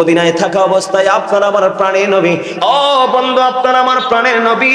মদিনায় থাকা অবস্থায় আপনার আমার প্রাণের নবী। ও বন্ধু, আপনার আমার প্রাণের নবী।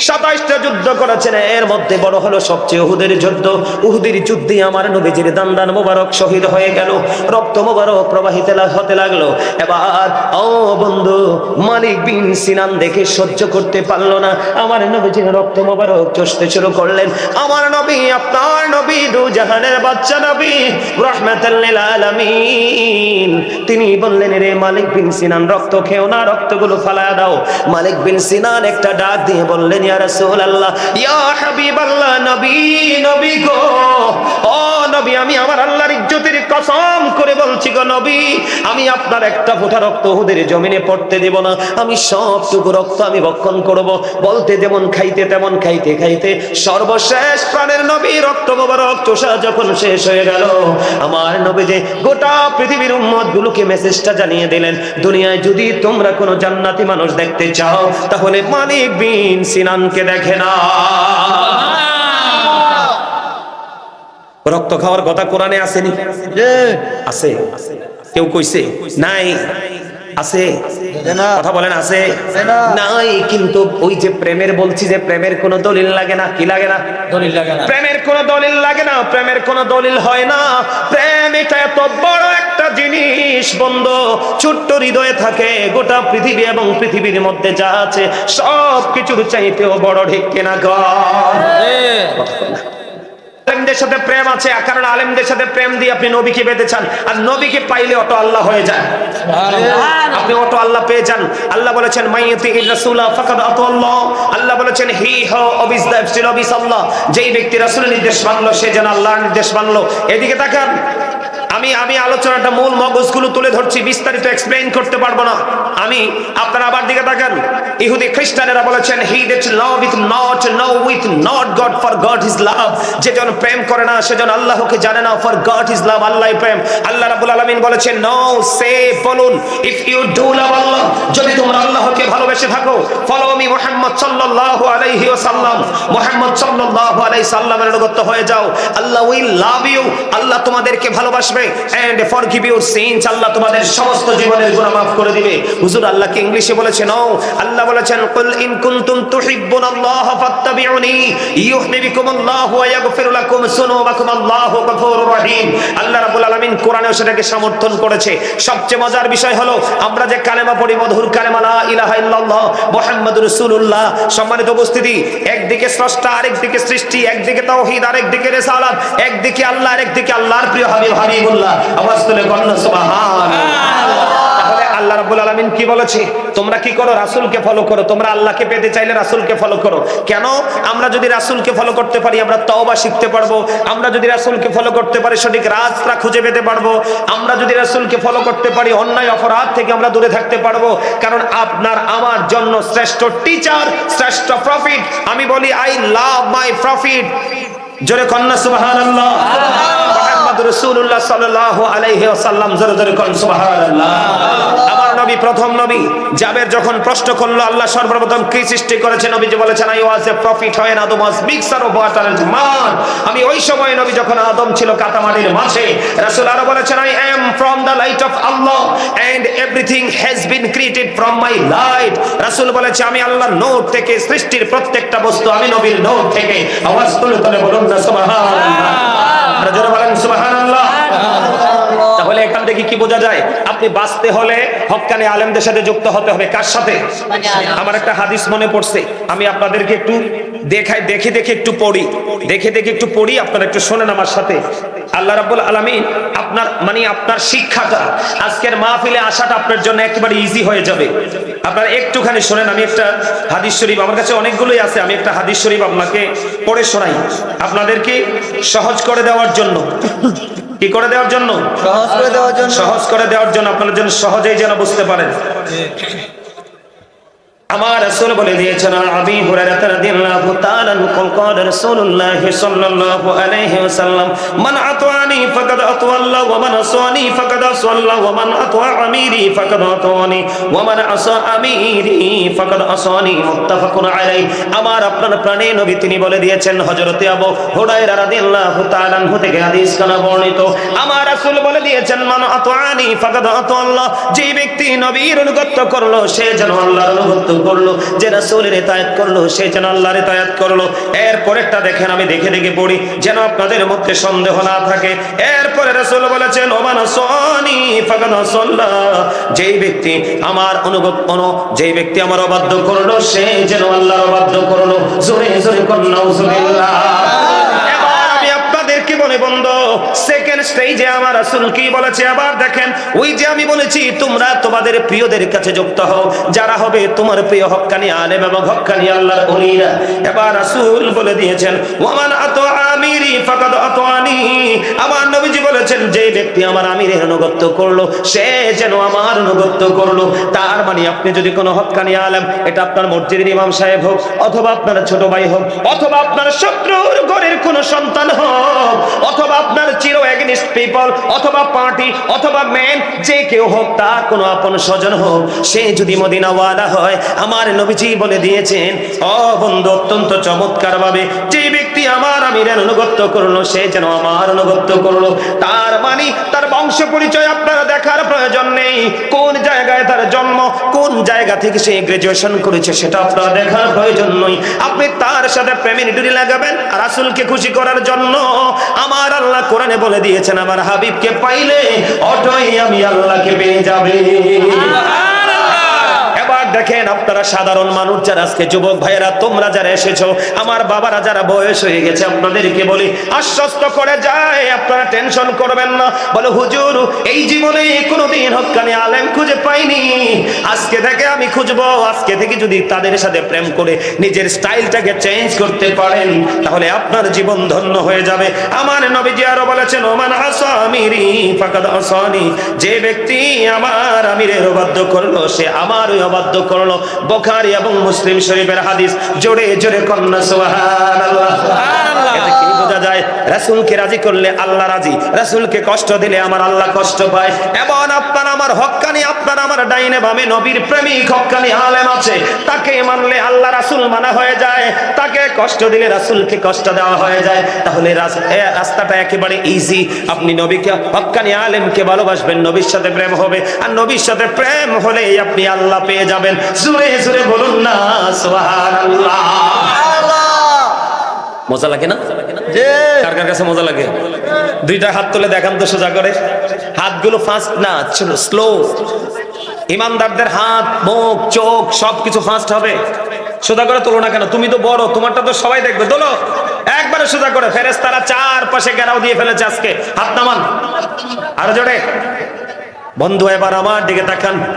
সাতাইশটা যুদ্ধ করেছেন, এর মধ্যে বড় হলো সবচেয়ে উহুদের যুদ্ধ। উহুদের যুদ্ধে আমার নবীজির দান্দান মোবারক শহীদ হয়ে গেল, রক্ত মোবারক প্রবাহিত হতে লাগল। এবার, ও বন্ধু, মালিক বিন সিনান দেখে সহ্য করতে পারল না। আমার নবীজির রক্ত মোবারক চষতে শুরু করলেন। আমার নবী, আপনার নবী দু জাহানের বাচ্চা নবী রহমাতাল্লিল আলামিন। তিনি বললেন রে মালিক বিন সিনান, রক্ত খেও না, রক্তগুলো ফালায়া দাও। মালিক বিন সিনান একটা ডাক দিয়ে বললেন, ইয়া রাসূলুল্লাহ, ইয়া হাবিবাল্লাহ, নবী নবী গো, ও নবী, আমি আমার আল্লাহর ইজ্জতের কসম করে বলছি গো নবী, আমি আপনার একটা ফোঁটা রক্ত ওদের জমিনে পড়তে দেব না। আমি সবটুকু রক্ত আমি ভক্ষণ করব। বলতে যেমন খাইতে, তেমন খাইতে খাইতে সর্বশেষ প্রাণের নবী রক্ত মোবারক চোষা যখন শেষ হয়ে গেল, আমার নবী যে গোটা পৃথিবীর উম্মত গুলোকে মেসেজটা জানিয়ে দিলেন দুনিয়ায় যদি তোমরা কোনো জান্নাতি মানুষ দেখতে চাও তাহলে মালিক বিন সিনানকে দেখে না রক্ত খাওয়ার কথা কোরআনে আসেনি? আছে কেউ কইছে? নাই। আছে? কথা বলেন আছে? নাই কিন্তু ওই যে প্রেমের বলছি যে প্রেমের কোনো দলিল লাগে না কি লাগে না? দলিল লাগে না। প্রেমের কোনো দলিল লাগে না প্রেমের কোনো দলিল হয় না। প্রেম এটা এত বড় একটা জিনিস বন্ধ। ছোট্ট হৃদয়ে থাকে গোটা পৃথিবী এবং পৃথিবীর মধ্যে যা আছে সব কিছুর চাইতেও বড় ঢেকে না ঘর আলেমদের সাথে প্রেম আছে কারণ আলেমদের সাথে প্রেম দিয়ে আপনি নবীকে পেতে চান আর নবীকে পাইলে অটো আল্লাহ হয়ে যায় আপনি অটো আল্লাহ পেয়ে যান। আল্লাহ বলেছেন আল্লাহ। বলেছেন হি হ অবিস দ্যাটস অবিস আল্লাহ। যেই ব্যক্তি রাসুলের নির্দেশ মানলো সে যেন আল্লাহ নির্দেশ মানলো। এদিকে তাকান। আমি আমি আলোচনাটা মূল মগজগুলো তুলে ধরছি, বিস্তারিত এক্সপ্লেইন করতে পারব না। আমি, আপনারা আবার দিকে তাকান। ইহুদি খ্রিস্টানেরা বলেছেন he that love with not no with not God for God is love যে জন প্রেম করে না সেজন আল্লাহকে জানে না for God is love Allah Prem. Allah রাব্বুল আলামিন বলেছেন নো সে বলুন if you do love Allah যদি তোমরা আল্লাহকে ভালোবেসে থাকো ফলো মি মুহাম্মদ সাল্লাল্লাহু আলাইহি ওয়াসাল্লাম। মুহাম্মদ সাল্লাল্লাহু আলাইহি সাল্লামের অনুগত হয়ে যাও। আল্লাহ উইল লাভ ইউ আল্লাহ তোমাদেরকে ভালোবাসবে। And forgive your sins Allah তোমাদের সমস্ত জীবনের গুনাহ মাফ করে দিবে। হুজুর, আল্লাহকে ইংলিশে বলেছেন আল্লাহ বলেছেন, কুল ইন কুনতুম তুহিব্বুনাল্লাহ ফাত্তাবিউনি ওয়া লাকুম আল্লাহু গফুরুর রহিম। আল্লাহ রাব্বুল আলামিন সেটাকে সমর্থন করেছে। সবচেয়ে মজার বিষয় হলো, আমরা যে কালেমা পড়ি, মধুর কালেমা, লা ইলাহা ইল্লাল্লাহ, মুহাম্মাদুর রাসূলুল্লাহ, সম্মানিত উপস্থিতি, একদিকে স্রষ্টা, আরেকদিকে সৃষ্টি, একদিকে তাওহীদ, আরেকদিকে রিসালাত, একদিকে আল্লাহ, আরেকদিকে আল্লাহর প্রিয় হাবিব, হাবিবুল্লাহ। আওয়াজ তুলে কন্যা সুবহানাল্লাহ। আল্লাহ। রাব্বুল আলামিন কি বলেছে? তোমরা কি করো রাসূলকে ফলো করো? তোমরা আল্লাহকে পেতে চাইলে রাসূলকে ফলো করো। কেন? আমরা যদি রাসূলকে ফলো করতে পারি আমরা তওবা শিখতে পারব। আমরা যদি রাসূলকে ফলো করতে পারি সঠিক রাস্তা খুঁজে পেতে পারব। আমরা যদি রাসূলকে ফলো করতে পারি অন্যায় অপরাধ থেকে আমরা দূরে থাকতে পারব। কারণ আপনার আমার জন্য শ্রেষ্ঠ টিচার শ্রেষ্ঠ প্রফিট আমি বলি আই লাভ মাই প্রফিট জোরে কন্যা সুবহানাল্লাহ। মুহাম্মদ রাসূলুল্লাহ সাল্লাল্লাহু আলাইহি ওয়াসাল্লাম জোরে জোরে করেন সুবহানাল্লাহ। নবী প্রথম নবী। জাবের যখন প্রশ্ন করল আল্লাহ সর্বপ্রথম কি সৃষ্টি করেছে? নবী যে বলেছেন আই ওয়াজ এ প্রফিট হয় না Adam was mixture of water and man. আমি ওই সময় নবী যখন আদম ছিল কাতামাটির মাঝে রাসূল আরও বলেছেন I am from the light of Allah and everything has been created from my light. রাসূল বলেছে আমি আল্লাহর নূর থেকে সৃষ্টির প্রত্যেকটা বস্তু আমি নবীর নূর থেকে আওয়াজ তুলে তুলে বলুন না সুবহানাল্লাহ। আমরা জোরে বলেন সুবহানাল্লাহ। কি বোঝা যায়? আপনি বাঁচতে হলে হক্কানি আলেমদের সাথে যুক্ত হতে হবে। কার সাথে? আমার একটা হাদিস মনে পড়ছে। আমি আপনাদেরকে একটু দেখাই, দেখে দেখে একটু পড়ি। দেখে দেখে একটু পড়ি, আপনারা একটু শোনেন আমার সাথে। আল্লাহ রাব্বুল আলামিন আপনার মানে আপনার শিক্ষাটা, আজকের মাহফিলে আসাটা আপনার জন্য একেবারে ইজি হয়ে যাবে। আপনারা একটুখানি শোনেন, আমি একটা হাদিস শরীফ, আমার কাছে অনেকগুলোই আছে, আমি একটা হাদিস শরীফ আপনাকে পড়ে শোনাই। আপনাদেরকে সহজ করে দেওয়ার জন্য। কি করে দেওয়ার জন্য? সহজ করে দেওয়ার জন্য। সহজ করে দেওয়ার জন্য। আপনারা যেন সহজেই যেন বুঝতে পারেন। আমার রাসূল বলে দিয়েছেন আবি হুরায়রা রাদিয়াল্লাহু তাআলা قال قال رسول الله صلى الله عليه وسلم من اطاعني فقد اطاع الله ومن عصاني فقد عصى الله ومن اطاع اميري فقد اطاعني ومن عصى اميري فقد عصاني متفق عليه আমার আপনার প্রাণে নবী তিনি বলে দিয়েছেন হযরতে আবু হুরায়রা রাদিয়াল্লাহু তাআলা আনহু থেকে হাদিস কানা বর্ণিত আমার রাসূল বলে দিয়েছেন মান আতাআনি ফাকাদ আতা আল্লাহ যে ব্যক্তি নবীর অনুগত করলো সে যেন আল্লাহর অনুগত করল যে রাসূলের ইতায়াত করল, সে যেন আল্লাহর ইতায়াত করল। এর পরেরটা দেখেন, আমি দেখে দেখে পড়ি, যেন আপনাদের মধ্যে সন্দেহ না থাকে। এরপরে রাসূল বলেছেন ওমান সানি ফাকাদ সাল্লাহ যেই ব্যক্তি আমার অনুগত অনু যেই ব্যক্তি আমার অবাধ্য করল, সে যেন আল্লাহর অবাধ্য করল। জোরে জোরে আমি বলে বন্ধ। সেকেন্ড স্টেজে আমার রাসূল কি বলেছে? আবার দেখেন, ওই যে আমি বলেছি, তোমরা তোমাদের প্রিয়দের কাছে যুক্ত হও। যারা হবে তোমার প্রিয় হক্কানি আলেম এবং হক্কানি আল্লাহর ওলিরা এবার রাসূল বলে দিয়েছেন ওমান আতো আমিরি ফাকাদ আতোয়ানি আমার নবীজি বলেছেন, যে ব্যক্তি আমার আমিরের অনুগত্য করল, সে যেন আমার অনুগত্য করল। তার মানে আপনি যদি কোনো হক্কানি আলেম, এটা আপনার মসজিদের ইমাম সাহেব হোক, অথবা আপনার ছোট ভাই হোক, অথবা আপনার শত্রুর ঘরের কোন সন্তান হোক অথবা আপনার চির এগনিস্ট পিপল, অথবা পার্টি, অথবা মেন যে কেউ হোক, তার কোনো আপন স্বজন হোক, সে যদি মদিনাওয়ালা হয়, আমার নবীজি বলে দিয়েছেন, ও বন্ধু, অত্যন্ত চমৎকার ভাবে যে ব্যক্তি আমার আমিরের অনুগত্য করল, সে যেন আমার অনুগত্য করল। তার মানে তার বংশ পরিচয় আপনারা দেখার প্রয়োজন নেই। কোন জায়গায় তার জন্ম, কোন জায়গা থেকে সে গ্রাজুয়েশন করেছে, সেটা আপনারা দেখার প্রয়োজন নই আপনি তার সাথে প্রেমের ডুরি লাগাবেন আর রাসূলকে খুশি করার জন্য। আমার আল্লাহ কোরআনে বলে দিয়েছেন আমার হাবিবকে পাইলে অটোই আমি আল্লাহকে পেয়ে যাবে। দেখেন আপনারা সাধারণ মানুষ যারা আজকে যুবক ভাইয়েরা, তোমরা যারা এসেছ, আমার বাবারা যারা বয়স হয়ে গেছে, আপনাদেরকে বলি, আশ্বস্ত করে যায়, আপনারা টেনশন করবেন না। বলে, হুজুর, এই জীবনে কোনোদিন হক্কানি আলেম খুঁজে পাইনি। আজকে থেকে আমি খুঁজবো, আজকে থেকে যদি তাদের সাথে প্রেম করে নিজের স্টাইলটাকে চেঞ্জ করতে পারেন, তাহলে আপনার জীবন ধন্য হয়ে যাবে। আমার নবীজি আরও বলেছেন, ওমান আসামিরি, ফাকাদ আসানি। যে ব্যক্তি আমার আমিরের অবাধ্য করল, সে আমারই অবাধ্য করল বোখারি এবং মুসলিম শরীফের হাদিস। জোরে জোরে কন্যা সোহান কি বোঝা যায় রাসূলকে রাজি করলে আল্লাহ রাজি। রাসূলকে কষ্ট দিলে আমার আল্লাহ কষ্ট পায়। এবং আপনার আমার হক্কানি আপনার আমার ডাইনে বামে নবীর প্রেমিক হক্কানি আলেম আছে। তাকে মানলে আল্লাহ রাসূল মানা হয়ে যায়। তাকে কষ্ট দিলে রাসূলকে কষ্ট দেওয়া হয়ে যায়। তাহলে রাস্তাটা একেবারে ইজি আপনি নবীকে হক্কানি আলেমকে ভালোবাসবেন নবীর সাথে প্রেম হবে। আর নবীর সাথে প্রেম হলে আপনি আল্লাহ পেয়ে যাবেন। জুড়ে জুড়ে বলুন না সুবহানাল্লাহ। মজা লাগে না? মজা লাগে? দুইটা হাত তুলে দেখান তো সোজা করে। হাতগুলো ফাস্ট না স্লো ইমানদারদের হাত, মুখ, চোখ সবকিছু ফাস্ট হবে। সোজা করে তোলো না কেন? তুমি তো বড়, তোমারটা তো সবাই দেখবে। তোলো। একবারে সোজা করে। ফেরেস্তারা চারপাশে গেরাও দিয়ে ফেলেছে আজকে। হাত নামান। আরও জোরে। বন্ধু, এবার আমার দিকে তাকান।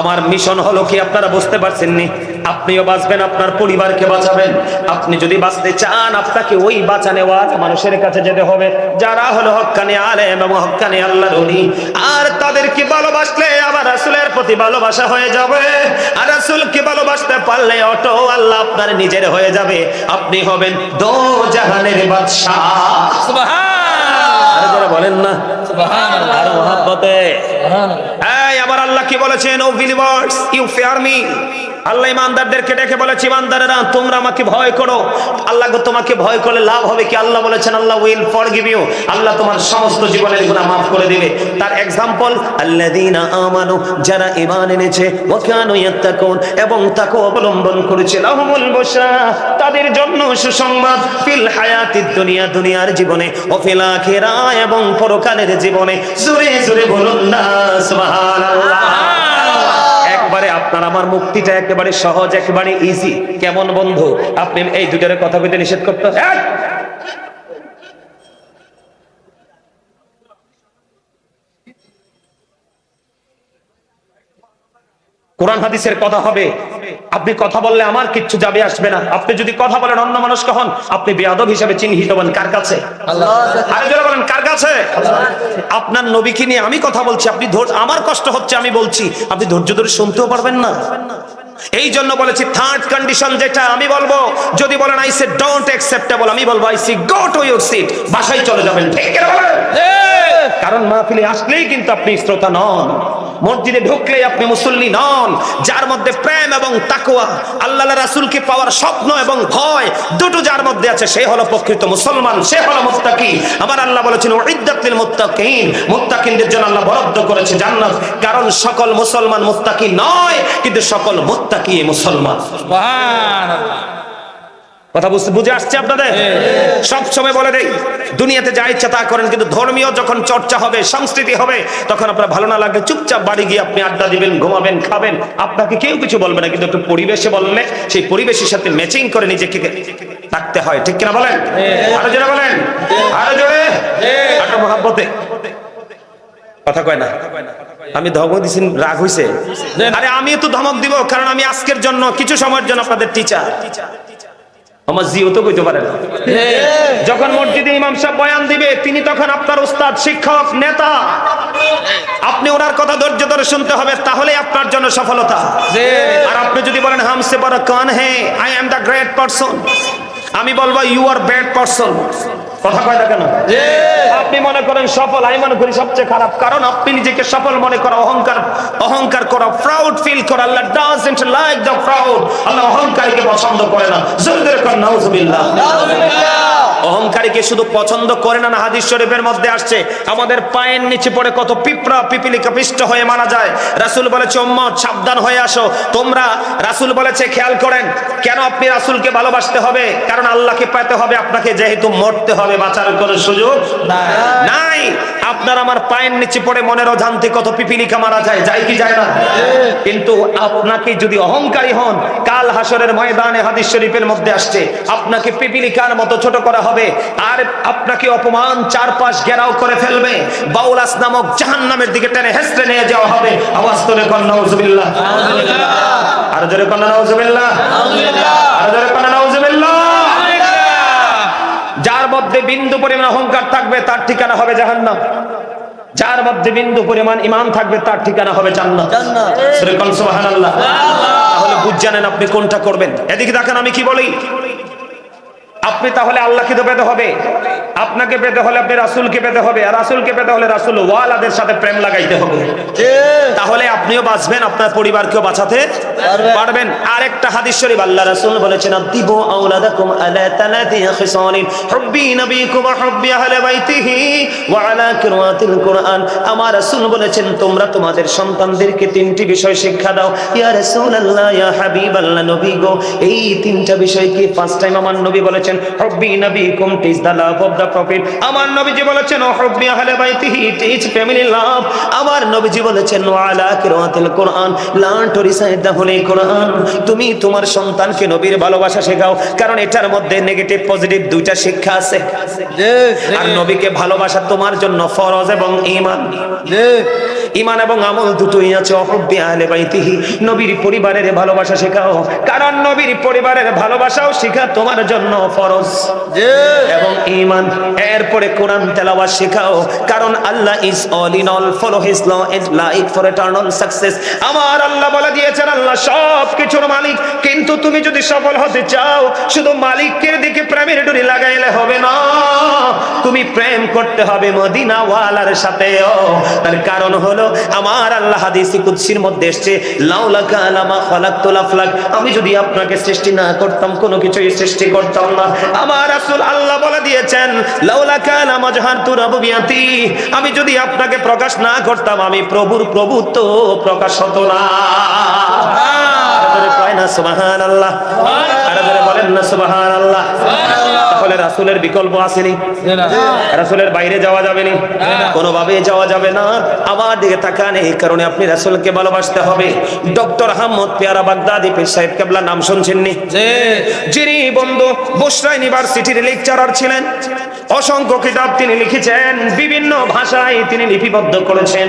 আমার মিশন হলো কি আপনারা বুঝতে পারছেন নি আপনিও বাঁচবেন আপনার পরিবারকে বাঁচাবেন। আপনি যদি বাঁচতে চান আপনাকে ওই বাঁচানেওয়ার মানুষের কাছে যেতে হবে। যারা হলো হক্কানি আলেম এবং হক্কানি আল্লাহর ওলি আর তাদেরকে ভালোবাসলে আবার রাসূলের প্রতি ভালোবাসা হয়ে যাবে। আর রাসূলকে ভালোবাসতে পারলে অটো আল্লাহ আপনার নিজের হয়ে যাবে। আপনি হবেন দো জাহানের বাদশা যারা বলেন না। আর মহাব্বতে। আবার আল্লাহ কি বলেছেন? O believers you fear me Allah ইমানদারদেরকে ডেকে বলেছে, ইমানদারেরা, তোমরা আমাকে ভয় করো। আল্লাহ তোমাকে ভয় করলে লাভ হবে কি? আল্লাহ বলেছেন, আল্লাহ উইল ফরগিভ ইউ। আল্লাহ তোমার সমস্ত জীবনের গুনাহ maaf করে দিবে। তার এক্সাম্পল আল্লাযীনা আমানু, যারা ঈমান এনেছে, ওয়া কানু ইয়াত্তাকুন, এবং তাকে অবলম্বন করেছে, লাহুমুল বুশরা, তাদের জন্য সুসংবাদ ফিল হায়াতিদ দুনিয়া, দুনিয়ার জীবনে, ও ফিল আখিরা, এবং পরকালের জীবনে। জোরে জোরে বলুন না, সুবহানাল্লাহ। একবারে আপনার আমার মুক্তিটা একেবারে সহজ, একেবারে ইজি কেমন বন্ধু? আপনি এই দুটার কথা বলতে নিষেধ করতে কোরআন হাদিসের কথা হবে। আপনি কথা বললে আমার কিচ্ছু যাবে আসবে না। আপনি যদি কথা বলেন অন্য মানুষ কখন আপনি বেয়াদব হিসাবে চিহ্নিত হবেন। কার কাছে? আরে যারা বলেন কার কাছে? আপনার নবীকে নিয়ে আমি কথা বলছি আপনি ধৈর্য- আমার কষ্ট হচ্ছে আমি বলছি। আপনি ধৈর্য ধরে শুনতেও পারবেন না। এই জন্য বলেছি থার্ড কন্ডিশন যেটা আমি বলব যদি বলেন আই সে ডোন্ট অ্যাকসেপ্টেবল আমি বলব I see go to your seat বাসায় চলে যাবেন। ঠিক? কারণ মাহফিলে আসলেই কিন্তু আপনি শ্রোতা নন। মসজিদে ঢুকলে আপনি মুসল্লি নন, যার মধ্যে প্রেম এবং তাকওয়া, আল্লাহ রাসূলকে পাওয়ার স্বপ্ন এবং ভয়, দুটো যার মধ্যে আছে, সে হলো প্রকৃত মুসলমান, সে হলো মুত্তাকি। আমার আল্লাহ বলেছেন উইদ্দাতিল মুত্তাকিন। মুত্তাকিনদের জন্য আল্লাহ বরাদ্দ করেছে জান্নাত, কারণ সকল মুসলমান মুত্তাকি নয়, কিন্তু সকল মুত্তাকি মুসলমান। কথা বুঝতে বুঝে আসছে আপনাদের? সব সময় বলে দেই দুনিয়াতে যা ইচ্ছা তা করেন কিন্তু ধর্মীয় যখন চর্চা হবে সংস্কৃতি হবে তখন আপনার ভালো না লাগলে চুপচাপ বাড়ি গিয়ে আপনি আড্ডা দিবেন ঘুমাবেন খাবেন। আপনাকে কেউ কিছু বলবে না কিন্তু একটু পরিবেশে বললে সেই পরিবেশের সাথে ম্যাচিং করে নিজেকে থাকতে হয়। ঠিক কিনা বলেন? আরও জোরে বলেন? আরও জোরে? আরও মহাব্বতে। কথা কয় না? আমি ধমক দিছি রাগ হইছে? আরে আমি তো ধমক দিব কারণ আমি আজকের জন্য কিছু সময়ের জন্য আপনাদের টিচার আমার জিও তো কইতে পারে না। যখন মসজিদে ইমাম সাহেব বয়ান দিবে তিনি তখন আপনার উস্তাদ শিক্ষক নেতা। আপনি ওনার কথা ধৈর্য ধরে শুনতে হবে তাহলে আপনার জন্য সফলতা। আর আপনি যদি বলেন হামসে বড় কান হে I am the great person আমি বলব ইউ আর ব্যাড পারসন কথা কয় না কেন? আপনি মনে করেন সফল আমি মনে করি সবচেয়ে খারাপ কারণ আপনি নিজেকে সফল মনে করা অহংকার অহংকার করা প্রাউড ফিল করা Allah doesn't like the proud Allah অহংকারীকে পছন্দ করে না। জোরে করে কর নাউজুবিল্লাহ। অহংকারীকে শুধু পছন্দ করে না হাদিস শরীফের মধ্যে আসছে, আমাদের পায়ের নিচে পড়ে কত পিঁপড়া, পিপিলিকা পিষ্ট হয়ে মারা যায়। রাসূল বলেছে, উম্মত, সাবধান হয়ে আসো। তোমরা, রাসূল বলেছে, খেয়াল করেন, কেন আপনি রাসূলকে ভালোবাসতে হবে? কারণ আল্লাহকে পেতে হবে আপনাকে, যেহেতু মরতে হবে, বাঁচার কোনো সুযোগ নাই! আপনার আমার পায়ের নিচে পড়ে মনের অজান্তে কত পিপিলিকা মারা যায় যায় কি যায় না? কিন্তু আপনাকে যদি অহংকারী হন কাল হাসরের ময়দানে হাদিস শরীফের মধ্যে আসছে আপনাকে পিপিলিকার মতো ছোট করা হবে আর আপনাকে অপমান চারপাশ ঘেরাও করে ফেলবে বাউলাস নামক জাহান্নামের দিকে টেনে হেসড়ে নিয়ে যাওয়া হবে। আওয়াজ তোলে কন্যা নাউজুবিল্লাহ। আর জোরে কন্যা নাউজুবিল্লাহ। আর জোরে কন্যা নাউজুবিল্লাহ। যার মধ্যে বিন্দু পরিমাণ অহংকার থাকবে তার ঠিকানা হবে জাহান্নাম। যার মধ্যে বিন্দু পরিমাণ ইমান থাকবে তার ঠিকানা হবে জান্নাত। তাহলে বুঝ জানেন আপনি কোনটা করবেন। এদিকে দেখেন আমি কি বলি। আপনি তাহলে আল্লাহকে তো পেতে হবে। আপনাকে পেতে হলে আপনি রাসূলকে পেতে হবে। আর রাসূলকে পেতে হলে রাসূল ওয়ালাদের সাথে প্রেম লাগাইতে হবে। তাহলে আপনিও বাঁচবেন আপনার পরিবারকেও বাঁচাতে পারবেন। আরেকটা হাদিস শরীফ আল্লাহ রাসূল বলেছেন আদিবু আওলাদাকুম আলা তালাতি খিসালিন হুব্বি নবিকুম ওয়া হুব্বি আহলে বাইতিহি ওয়া আলা কিরাতিল কুরআন। আমার রাসূল বলেছেন তোমরা তোমাদের সন্তানদেরকে তিনটি বিষয় শিক্ষা দাও। ইয়া রাসূলুল্লাহ ইয়া হাবিবাল্লাহ নবী গো। এই তিনটা বিষয় কি ফার্স্ট টাইম আমার নবী বলেছেন হুব্বি নবিকুম টিজ the love of the prophet. আমার নবীজি বলেছেন হুব্বি আহলে বাইতিহি টিজ ফ্যামিলি লাভ আমার নবীজি বলেছেন ওয়া আলা কিরাতিল কুরআন learn to recite the holy Quran. তুমি তোমার সন্তানকে নবীর ভালোবাসা শেখাও কারণ এটার মধ্যে নেগেটিভ পজিটিভ দুইটা শিক্ষা আছে। আর নবীকে ভালোবাসা তোমার জন্য ফরজ এবং ঈমান। ঈমান এবং আমল দুটোই আছে অহব্বি আহলে বাইতিহি। নবীর পরিবারের ভালোবাসা শেখাও কারণ নবীর পরিবারের ভালোবাসাও শেখা তোমার জন্য ফরজ এবং ঈমান এরপরে কোরআন তেলাওয়াত শেখাও। কারণ Allah is all in all follow his law is like for eternal success আমার আল্লাহ বলে দিয়েছেন আল্লাহ সব কিছুর মালিক। কিন্তু তুমি যদি সফল হতে চাও শুধু মালিকের দিকে প্রেমের ডুরি লাগাইলে হবে না। তুমি প্রেম করতে হবে মদিনা ওয়ালার সাথে তার কারণ হলো আমার আল্লাহ হাদিসি কুদসির মধ্যে এসেছে লাউলা কালামা খালাকতুল আফলাক। আমি যদি আপনাকে সৃষ্টি না করতাম কোনো কিছুই সৃষ্টি করতাম না। আমার রাসূল আল্লাহ বলে দিয়েছেন, লাউলা কানা মাজহারতু রাববিয়াতি। আমি যদি আপনাকে প্রকাশ না করতাম, আমি প্রভুর প্রভুত্ব প্রকাশ হতো না। কয় না, সুবহানাল্লাহ। আরও বলেন না, সুবহানাল্লাহ। তাহলে রাসূলের বিকল্প আসেনি। রাসূলের বাইরে যাওয়া যাবে না। কোনোভাবে যাওয়া যাবে না। আমার দিকে তাকান এই কারণে আপনি রাসূলকে ভালোবাসতে হবে। ডক্টর আহমদ পেয়ারা বাগদাদি পীর সাহেব কেবলা নাম শুনছেননি যিনি বন্ধু বুশরা ইউনিভার্সিটির লেকচারার ছিলেন অসংখ্য কিতাব তিনি লিখেছেন বিভিন্ন ভাষায় তিনি লিপিবদ্ধ করেছেন।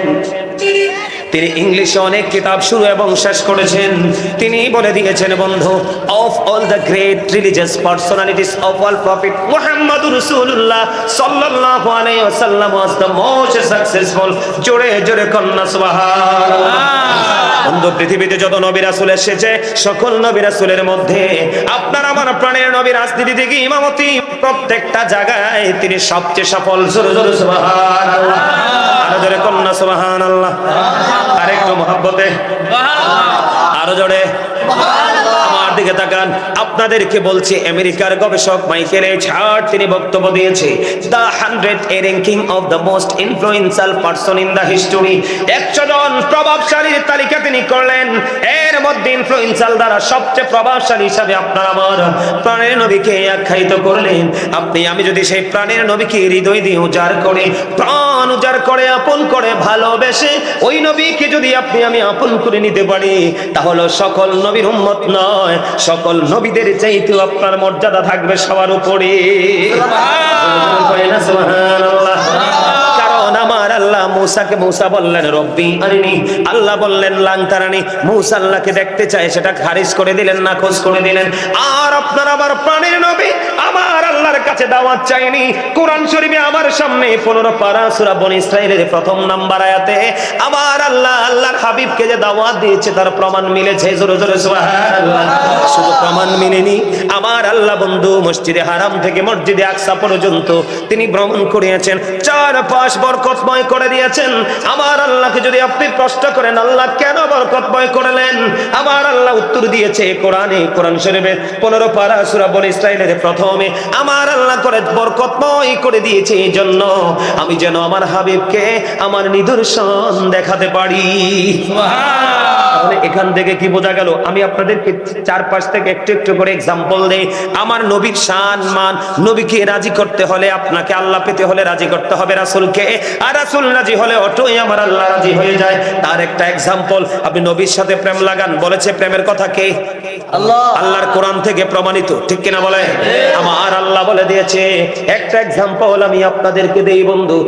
তিনি ইংলিশে অনেক কিতাব শুরু এবং শেষ করেছেন। তিনি বলে দিয়েছেন, বন্ধু of all the great religious personalities of all prophet মুহাম্মাদুর রাসূলুল্লাহ সাল্লাল্লাহু আলাইহি ওয়াসাল্লাম ওয়াজ দ্য মোস্ট সাকসেসফুল জোরে জোরে কন্না সুবহানাল্লাহ। বন্ধু, পৃথিবীতে যত নবী রাসূল এসেছে, সকল নবী রাসূলের মধ্যে আপনার, আমার প্রাণের নবী রাজনীতি থেকে ইমামতি প্রত্যেকটা জায়গায় তিনি সবচেয়ে সফল। জোরে জোরে, সুবহানাল্লাহ। জোরে কন্যা সুবহানাল্লাহ। আরেকটু মহব্বতে। আরও জোরে। দিকে তাকান, আপনাদেরকে বলছি, আমেরিকার গবেষক মাইকেল হার্ট তিনি বক্তব্য দিয়েছে, the hundred a ranking of the most influential person in the history. একশো জন প্রভাবশালীর তালিকা তিনি করলেন। এর মধ্যে ইনফ্লুয়েন্সিয়াল দ্বারা সবচেয়ে প্রভাবশালী হিসাবে আপনার আমার প্রাণের নবীকে আখ্যায়িত করলেন। আপনি, আমি যদি সেই প্রাণের নবীকে হৃদয় দিয়ে উজাড় করে, প্রাণ উজাড় করে, আপন করে ভালোবেসে, ওই নবীকে যদি আপনি, আমি আপন করে নিতে পারি, তাহলে সকল নবীর উম্মত নয়। সকল নবীদের চাইতেও আপনার মর্যাদা থাকবে সবার উপরে। আল্লাহ মূসাকে মূসা বললেন, রব্বি আরিনি আল্লাহ বললেন, লাংতারানি। মূসা আল্লাহকে দেখতে চায়, সেটা খারিজ করে দিলেন না খোঁজ করে দিলেন। আর আপনার আবার প্রাণের নবী আমার আল্লাহর কাছে দাওয়াত চাইনি। কোরআন শরীফে আমার সামনে পনেরো পারা সুরা বন ইসরায়েলের প্রথম নাম্বার আয়াতে, আমার আল্লাহ, আল্লাহর হাবিবকে যে দাওয়াত দিয়েছে, তার প্রমাণ মিলেছে। জোরে জোরে, সুবহানাল্লাহ। শুধু প্রমাণ মিলেনি। আমার আল্লাহ বন্ধু মসজিদে হারাম থেকে মসজিদে আকসা পর্যন্ত তিনি ভ্রমণ করিয়েছেন। চার পাশ বরকতময় করে দিয়েছেন। আমার আল্লাহকে যদি আপনি প্রশ্ন করেন, আল্লাহ কেন বরকতময় করলেন? আমার আল্লাহ উত্তর দিয়েছে, কোরআনে, কোরআন শরীফে পনেরো পারা সুরা বলে ইসরায়েলের প্রথমে, আমার আল্লাহ করে বরকতময় করে দিয়েছে এই জন্য আমি যেন আমার হাবিবকে, আমার নিদর্শন দেখাতে পারি। তাহলে এখান থেকে কি বোঝা গেল? আমি আপনাদেরকে চারপাশ থেকে একটু একটু করে এক্সাম্পল দেই। আমার নবীর শান মান নবীকে রাজি করতে হলে আপনাকে আল্লাহ পেতে হলে রাজি করতে হবে রাসূলকে। আর রাসূল রাজি হলে অটোই আমার আল্লাহ রাজি হয়ে যায়। তার একটা এক্সাম্পল আপনি নবীর সাথে প্রেম লাগান। বলেছে প্রেমের কথা কে? আল্লাহ। আল্লাহর কোরআন থেকে প্রমাণিত। ঠিক কিনা বলে আমার আল্লাহ বলে দিয়েছে একটা এক্সাম্পল আমি আপনাদেরকে দেই বন্ধু।